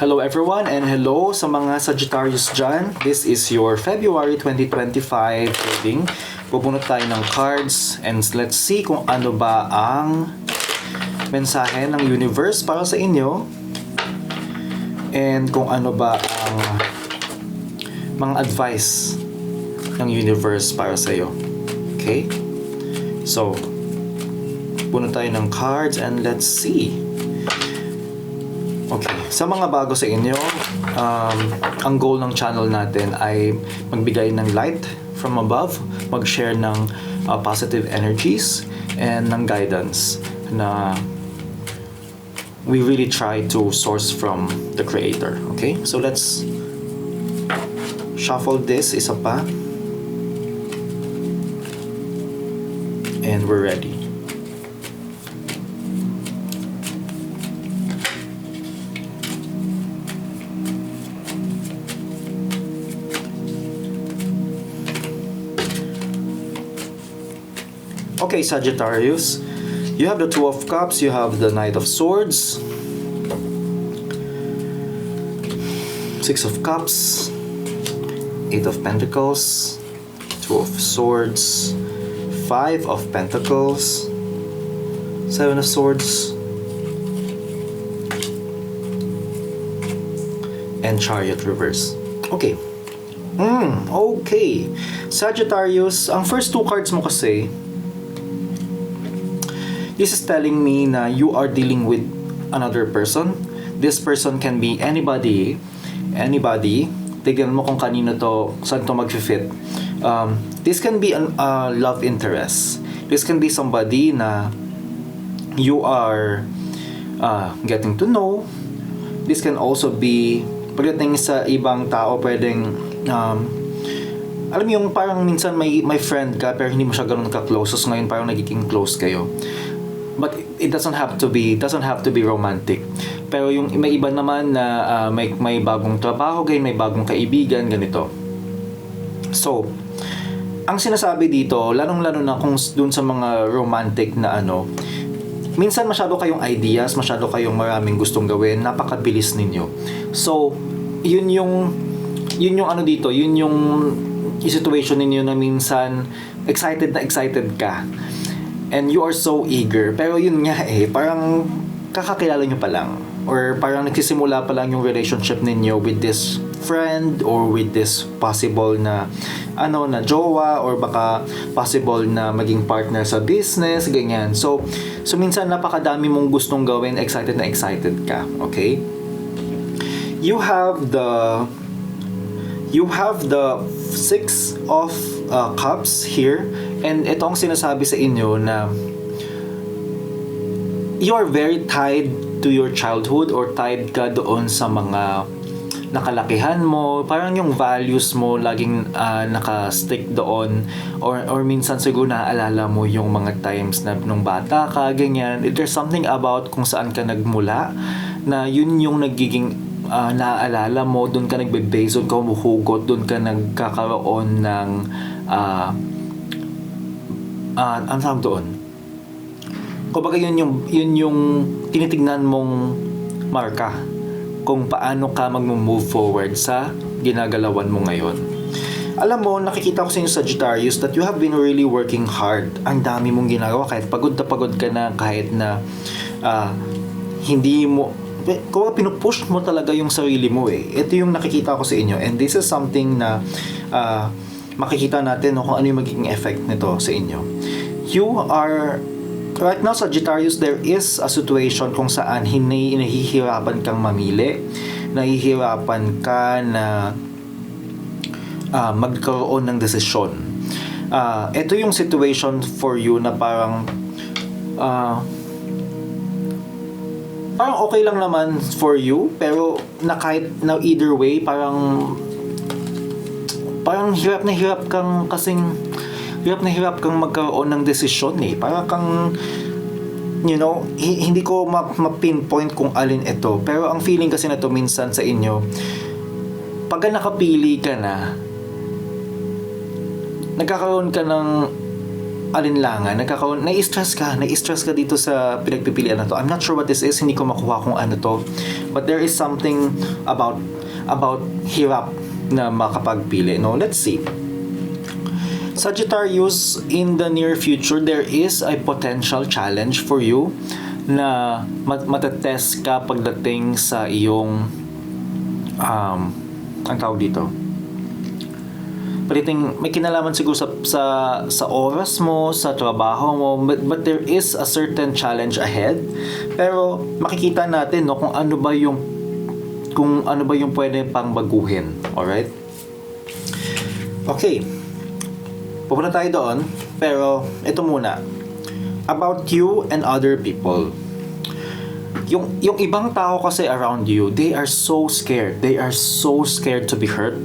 Hello everyone and hello sa mga Sagittarius dyan. This is your February 2025 reading. Bubunot tayo ng cards and let's see kung ano ba ang mensahe ng universe para sa inyo and kung ano ba ang mga advice ng universe para sa iyo. Okay? So, bunot tayo ng cards and let's see. Okay. Sa mga bago sa inyo, um, ang goal ng channel natin ay magbigay ng light from above, mag-share ng uh, positive energies and ng guidance na we really try to source from the creator. Okay? So let's shuffle this isa pa. And we're ready. Okay, Sagittarius. You have the Two of Cups, you have the Knight of Swords, Six of Cups, Eight of Pentacles, Two of Swords, Five of Pentacles, Seven of Swords, and Chariot Reverse. Okay. Hmm, okay. Sagittarius, ang first two cards mo kasi, this is telling me na you are dealing with another person. This person can be anybody, anybody. Tignan mo kung kanino to, saan to mag-fit. Um, this can be a uh, love interest. This can be somebody na you are uh, getting to know. This can also be pagdating sa ibang tao pwedeng um, alam mo yung parang minsan may may friend ka pero hindi mo siya ganoon ka-close so ngayon parang nagiging close kayo but it doesn't have to be doesn't have to be romantic pero yung may iba naman na uh, may may bagong trabaho ganyan may bagong kaibigan ganito so ang sinasabi dito lalong-lalo na kung dun sa mga romantic na ano minsan masyado kayong ideas, masyado kayong maraming gustong gawin, napakabilis ninyo. So, yun yung yun yung ano dito, yun yung situation ninyo na minsan excited na excited ka. And you are so eager. Pero yun nga eh, parang kakakilala nyo pa lang. Or parang nagsisimula pa lang yung relationship ninyo with this friend or with this possible na ano na jowa or baka possible na maging partner sa business ganyan so so minsan napakadami mong gustong gawin excited na excited ka okay you have the you have the six of uh, cups here and ito ang sinasabi sa inyo na you are very tied to your childhood or tied ka doon sa mga nakalakihan mo, parang yung values mo laging uh, naka-stick doon or or minsan siguro naaalala mo yung mga times na nung bata ka, ganyan. There's something about kung saan ka nagmula na yun yung nagiging uh, naaalala mo, doon ka nagbe-base, doon ka humuhugot, doon ka nagkakaroon ng uh, uh, ano tawag doon? Kumbaga yun yung, yun yung tinitignan mong marka kung paano ka mag-move forward sa ginagalawan mo ngayon. Alam mo, nakikita ko sa inyo Sagittarius that you have been really working hard. Ang dami mong ginagawa kahit pagod na pagod ka na, kahit na uh, hindi mo kung pinupush mo talaga yung sarili mo eh. Ito yung nakikita ko sa inyo and this is something na uh, makikita natin no, kung ano yung magiging effect nito sa inyo. You are right now Sagittarius there is a situation kung saan hindi nahihirapan kang mamili. Nahihirapan ka na uh, magkaroon ng desisyon. Uh, ito yung situation for you na parang uh, parang okay lang naman for you pero na kahit na either way parang parang hirap na hirap kang kasing hirap na hirap kang magkaroon ng desisyon eh. Para kang, you know, hindi ko ma-pinpoint kung alin ito. Pero ang feeling kasi na to minsan sa inyo, pag nakapili ka na, nagkakaroon ka ng alinlangan, nagkakaroon, nai-stress ka, nai-stress ka dito sa pinagpipilian na to. I'm not sure what this is, hindi ko makuha kung ano to. But there is something about about hirap na makapagpili. No, let's see. Sagittarius, in the near future, there is a potential challenge for you na mat- matetest ka pagdating sa iyong um, ang tawag dito paliting may kinalaman siguro sa, sa sa oras mo, sa trabaho mo, but, but there is a certain challenge ahead. Pero makikita natin no kung ano ba yung kung ano ba yung pwede pang baguhin. Alright? Okay. Pupunta tayo doon, pero ito muna. About you and other people. Yung yung ibang tao kasi around you, they are so scared. They are so scared to be hurt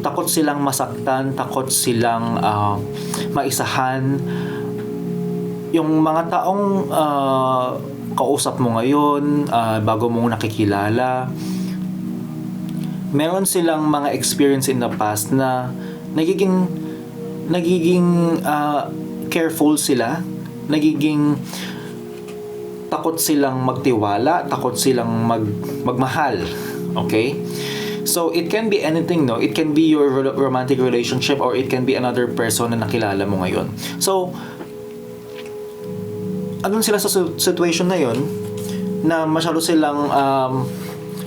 takot silang masaktan, takot silang uh, maisahan. Yung mga taong uh, kausap mo ngayon, uh, bago mong nakikilala, meron silang mga experience in the past na nagiging nagiging uh, careful sila, nagiging takot silang magtiwala, takot silang mag magmahal. Okay? So, it can be anything, no? It can be your ro- romantic relationship or it can be another person na nakilala mo ngayon. So, andun sila sa situation na yon na masyado silang um,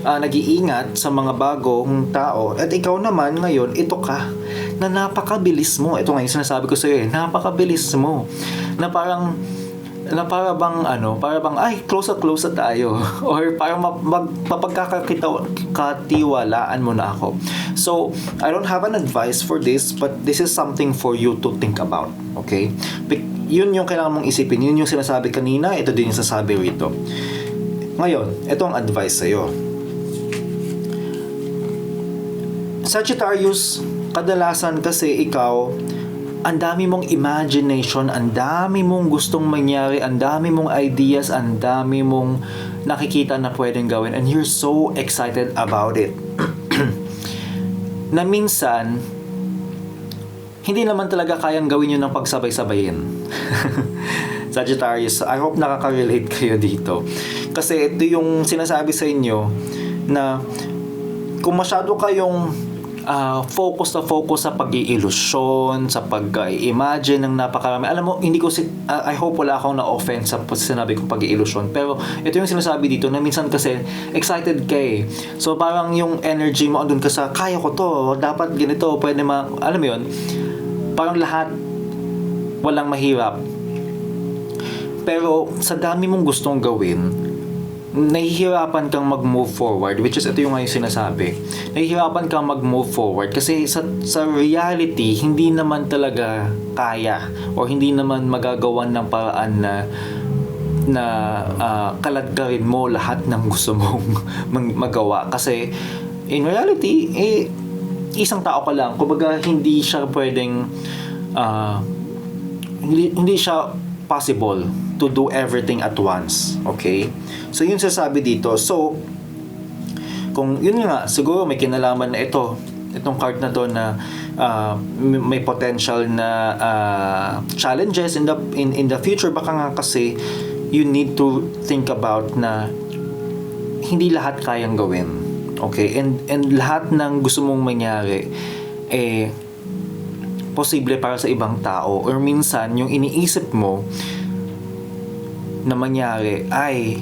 uh, nag-iingat sa mga bagong tao at ikaw naman ngayon ito ka na napakabilis mo ito nga yung sinasabi ko sa iyo eh napakabilis mo na parang na para bang ano, para bang ay close at close at tayo or para mapagkakatiwalaan mo na ako. So, I don't have an advice for this but this is something for you to think about. Okay? Yun yung kailangan mong isipin. Yun yung sinasabi kanina, ito din yung sasabi rito. Ngayon, ito ang advice sa'yo. Sagittarius, kadalasan kasi ikaw ang dami mong imagination, ang dami mong gustong mangyari, ang dami mong ideas, ang dami mong nakikita na pwedeng gawin and you're so excited about it. na minsan, hindi naman talaga kayang gawin yun ng pagsabay-sabayin. Sagittarius, I hope nakaka-relate kayo dito. Kasi ito yung sinasabi sa inyo na kung masyado kayong uh, focus na focus sa pag-iilusyon, sa pag-imagine ng napakarami. Alam mo, hindi ko si, uh, I hope wala akong na-offense sa sinabi kong pag-iilusyon. Pero ito yung sinasabi dito na minsan kasi excited ka eh. So parang yung energy mo andun ka sa kaya ko to, dapat ganito, pwede ma, alam mo yun, parang lahat walang mahirap. Pero sa dami mong gustong gawin, nahihirapan kang mag-move forward which is ito yung ngayon sinasabi. Nahihirapan kang mag-move forward kasi sa, sa reality hindi naman talaga kaya or hindi naman magagawan ng paraan na na uh, kaladkarin mo lahat ng gusto mong magawa. Kasi in reality eh isang tao ka lang. Kumbaga hindi siya pwedeng uh, hindi, hindi siya possible to do everything at once. Okay? So, yun sasabi dito. So, kung yun nga, siguro may kinalaman na ito, itong card na to na uh, may potential na uh, challenges in the in in the future baka nga kasi you need to think about na hindi lahat kayang gawin okay and and lahat ng gusto mong mangyari eh posible para sa ibang tao or minsan yung iniisip mo na mangyari ay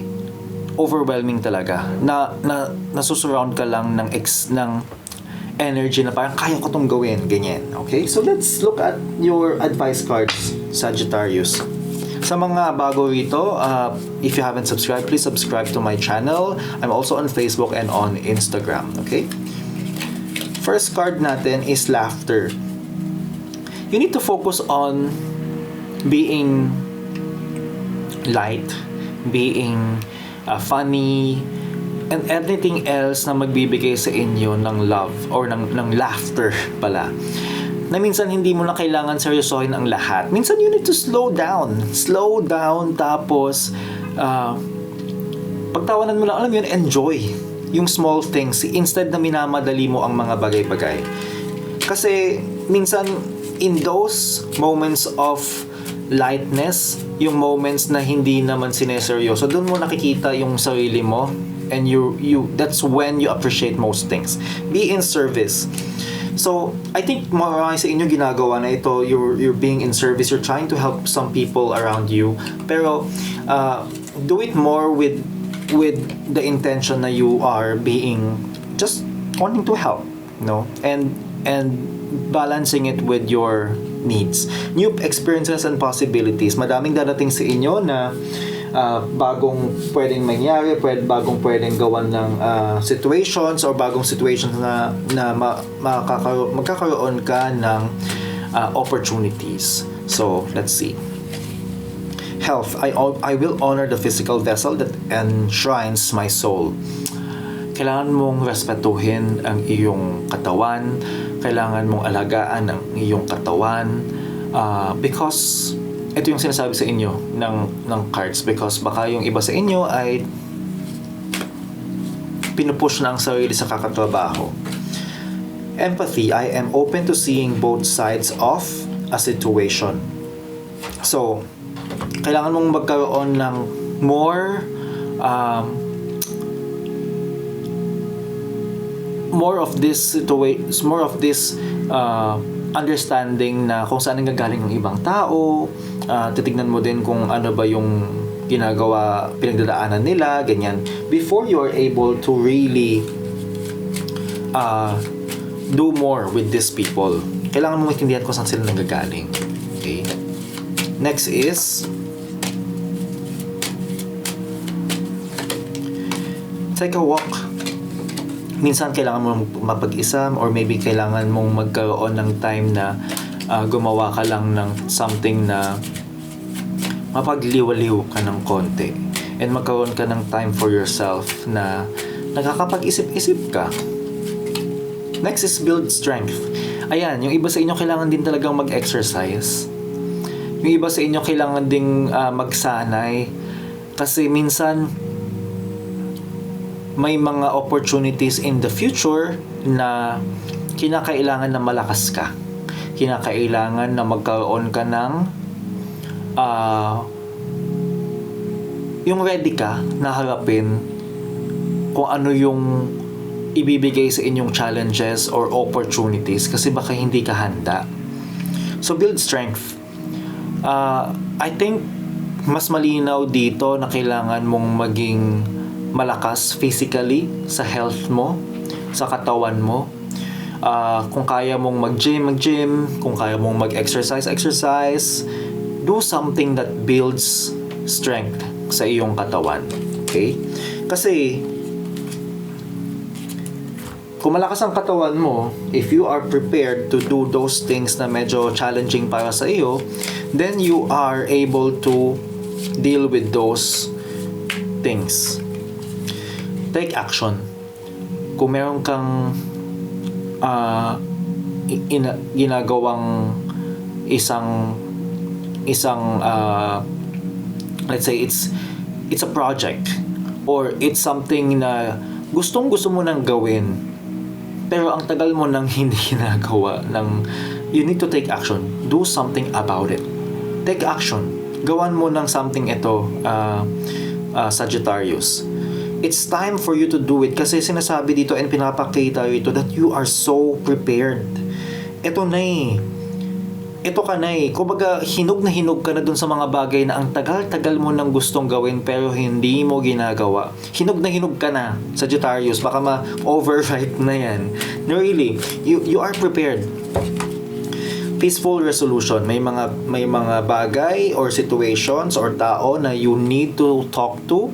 overwhelming talaga. Na na nasusurround ka lang ng ex ng energy na parang kaya ko tong gawin ganyan. Okay? So let's look at your advice cards Sagittarius. Sa mga bago rito uh, if you haven't subscribed please subscribe to my channel. I'm also on Facebook and on Instagram. Okay? First card natin is laughter you need to focus on being light, being uh, funny, and anything else na magbibigay sa inyo ng love or ng, ng laughter pala na minsan hindi mo na kailangan seryosohin ang lahat. Minsan you need to slow down. Slow down tapos uh, pagtawanan mo lang, alam yun, enjoy yung small things instead na minamadali mo ang mga bagay-bagay. Kasi minsan in those moments of lightness, yung moments na hindi naman sineseryoso, doon mo nakikita yung sarili mo and you you that's when you appreciate most things. Be in service. So, I think marami sa inyo ginagawa na ito, you're, you're being in service, you're trying to help some people around you. Pero, uh, do it more with with the intention na you are being just wanting to help, no? And and balancing it with your needs. New experiences and possibilities. Madaming darating sa inyo na uh, bagong pwedeng mangyari, pwede, bagong pwedeng gawan ng uh, situations or bagong situations na, na ma, makakaro, magkakaroon ka ng uh, opportunities. So, let's see. Health. I, I will honor the physical vessel that enshrines my soul kailangan mong respetuhin ang iyong katawan, kailangan mong alagaan ang iyong katawan uh, because ito yung sinasabi sa inyo ng ng cards because baka yung iba sa inyo ay pinupush na ang sarili sa kakatrabaho. Empathy, I am open to seeing both sides of a situation. So, kailangan mong magkaroon ng more um, more of this situation, more of this uh, understanding na kung saan nanggagaling ang ibang tao, uh, titignan mo din kung ano ba yung ginagawa, pinagdadaanan nila, ganyan. Before you are able to really uh, do more with these people, kailangan mo maintindihan kung saan sila nanggagaling. Okay? Next is take a walk minsan kailangan mo mapag-isa or maybe kailangan mong magkaroon ng time na uh, gumawa ka lang ng something na mapagliwaliw ka ng konti and magkaroon ka ng time for yourself na nakakapag-isip-isip ka. Next is build strength. Ayan, yung iba sa inyo kailangan din talagang mag-exercise. Yung iba sa inyo kailangan ding uh, magsanay kasi minsan may mga opportunities in the future na kinakailangan na malakas ka. Kinakailangan na magkaroon ka ng uh, yung ready ka na harapin kung ano yung ibibigay sa inyong challenges or opportunities kasi baka hindi ka handa. So build strength. Uh, I think mas malinaw dito na kailangan mong maging malakas physically sa health mo, sa katawan mo. Uh, kung kaya mong mag-gym, mag-gym. Kung kaya mong mag-exercise, exercise. Do something that builds strength sa iyong katawan. Okay? Kasi, kung malakas ang katawan mo, if you are prepared to do those things na medyo challenging para sa iyo, then you are able to deal with those things take action. Kung meron kang uh, ina, ginagawang isang isang uh, let's say it's it's a project or it's something na gustong gusto mo nang gawin pero ang tagal mo nang hindi ginagawa ng you need to take action. Do something about it. Take action. Gawan mo ng something ito uh, uh, Sagittarius it's time for you to do it kasi sinasabi dito and pinapakita rito that you are so prepared. Ito na eh. Ito ka na eh. Kumbaga, hinog na hinog ka na dun sa mga bagay na ang tagal-tagal mo nang gustong gawin pero hindi mo ginagawa. Hinog na hinog ka na, Sagittarius. Baka ma-overwrite na yan. No, really. You, you are prepared peaceful resolution may mga may mga bagay or situations or tao na you need to talk to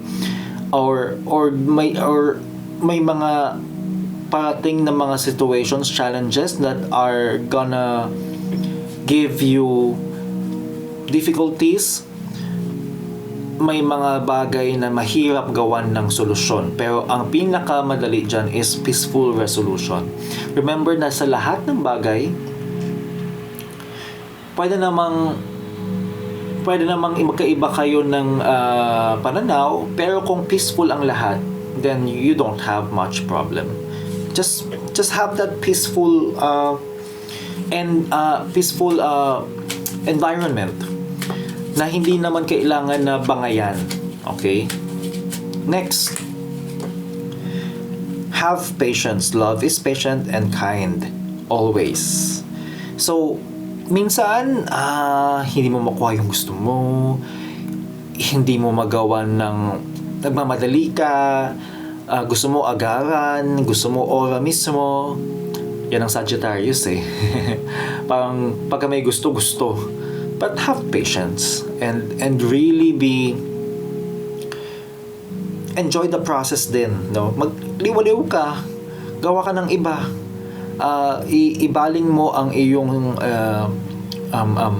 or or may or may mga parating na mga situations, challenges that are gonna give you difficulties, may mga bagay na mahirap gawan ng solusyon. Pero ang pinakamadali dyan is peaceful resolution. Remember na sa lahat ng bagay, pwede namang pwede namang magkaiba kayo ng uh, pananaw, pero kung peaceful ang lahat, then you don't have much problem. Just just have that peaceful uh, and uh, peaceful uh, environment. na hindi naman kailangan na bangayan. Okay? Next. Have patience. Love is patient and kind. Always. So, minsan, ah, hindi mo makuha yung gusto mo, hindi mo magawa ng nagmamadali ka, ah, gusto mo agaran, gusto mo ora mismo. Yan ang Sagittarius eh. Parang pagka may gusto, gusto. But have patience and and really be enjoy the process din, no? Magliwaliw ka, gawa ka ng iba. Ah, i- ibaling mo ang iyong ah, um, um,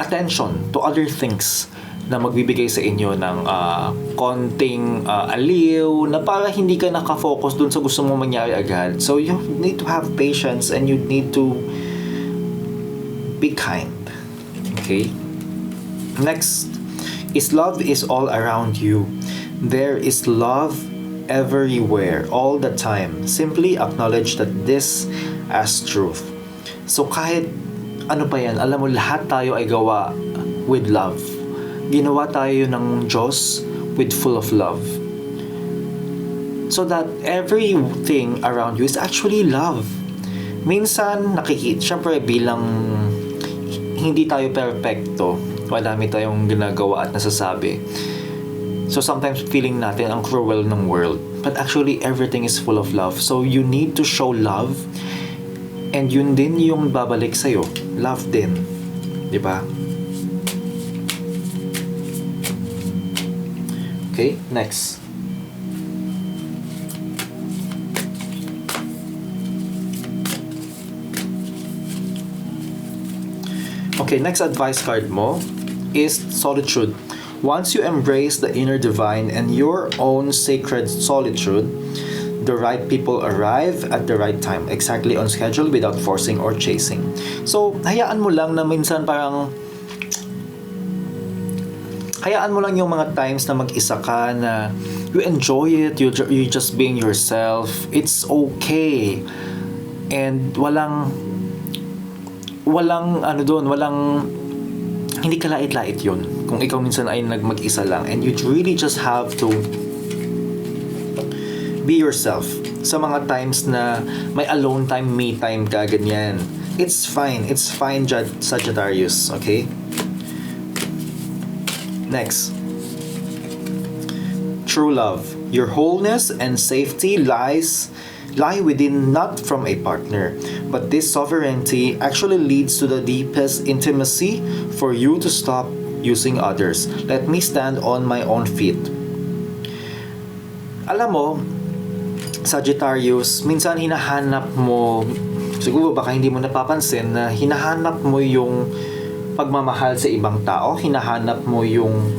attention to other things na magbibigay sa inyo ng ah, konting ah, aliw na para hindi ka nakafocus dun sa gusto mo mangyari agad. So you need to have patience and you need to be kind. Okay? Next is love is all around you. There is love everywhere, all the time. Simply acknowledge that this as truth. So kahit ano pa yan, alam mo lahat tayo ay gawa with love. Ginawa tayo ng Diyos with full of love. So that everything around you is actually love. Minsan nakikita, syempre bilang hindi tayo perfecto, madami tayong ginagawa at nasasabi. So sometimes feeling natin ang cruel ng world. But actually everything is full of love. So you need to show love and yun din yung babalik sa'yo. Love din. Di ba? Okay, next. Okay, next advice card mo is solitude. Once you embrace the inner divine and your own sacred solitude, the right people arrive at the right time, exactly on schedule without forcing or chasing. So, hayaan mo lang na minsan parang hayaan mo lang yung mga times na mag-isa ka na you enjoy it, you, you just being yourself. It's okay. And walang walang ano doon, walang hindi kalait-lait yun. Kung ikaw minsan ay nagmag-isa lang and you really just have to be yourself sa mga times na may alone time, me time ka, ganyan. It's fine. It's fine, Sagittarius. Okay? Next. True love. Your wholeness and safety lies lie within not from a partner, but this sovereignty actually leads to the deepest intimacy for you to stop using others. Let me stand on my own feet. Alam mo, Sagittarius, minsan hinahanap mo, siguro baka hindi mo napapansin na hinahanap mo yung pagmamahal sa ibang tao, hinahanap mo yung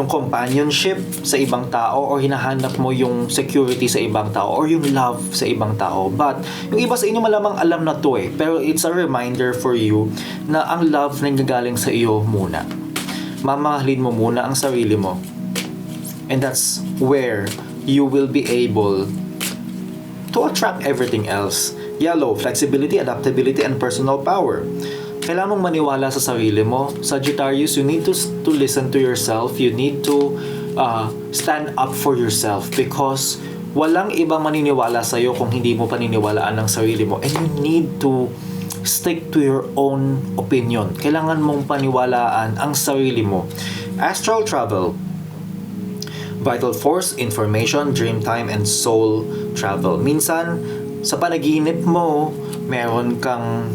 yung companionship sa ibang tao or hinahanap mo yung security sa ibang tao or yung love sa ibang tao. But, yung iba sa inyo malamang alam na to eh. Pero it's a reminder for you na ang love nanggagaling sa iyo muna. Mamahalin mo muna ang sarili mo. And that's where you will be able to attract everything else. Yellow, flexibility, adaptability, and personal power. Kailangan mong maniwala sa sarili mo. Sagittarius, you need to, to listen to yourself. You need to uh, stand up for yourself because walang ibang maniniwala sa'yo kung hindi mo paniniwalaan ng sarili mo. And you need to stick to your own opinion. Kailangan mong paniwalaan ang sarili mo. Astral travel, vital force, information, dream time, and soul travel. Minsan, sa panaginip mo, meron kang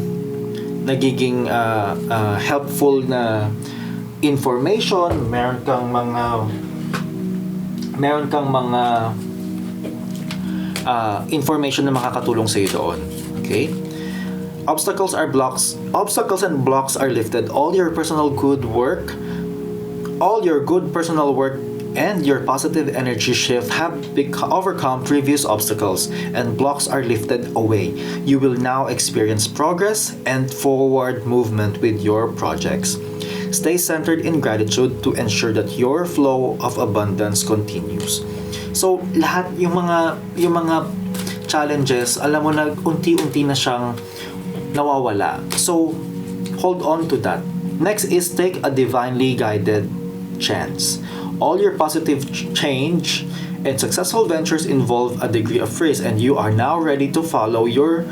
nagiging uh, uh, helpful na information, meron kang mga meron kang mga uh, information na makakatulong sa iyo doon. Okay? Obstacles are blocks. Obstacles and blocks are lifted. All your personal good work, all your good personal work and your positive energy shift have overcome previous obstacles and blocks are lifted away. You will now experience progress and forward movement with your projects. Stay centered in gratitude to ensure that your flow of abundance continues. So, lahat yung mga yung mga challenges, alam mo na unti-unti na siyang nawawala. So, hold on to that. Next is take a divinely guided chance. All your positive ch- change and successful ventures involve a degree of risk, and you are now ready to follow your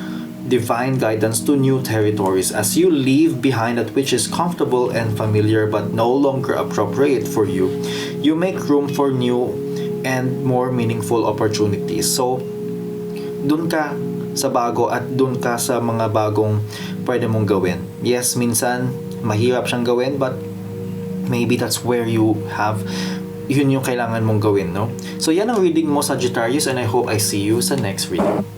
divine guidance to new territories as you leave behind that which is comfortable and familiar but no longer appropriate for you. You make room for new and more meaningful opportunities. So, dun ka sa bago at dun ka sa mga bagong pwede mong gawin. Yes, minsan mahirap siyang gawin but maybe that's where you have yun yung kailangan mong gawin, no? So yan ang reading mo Sagittarius and I hope I see you sa next reading.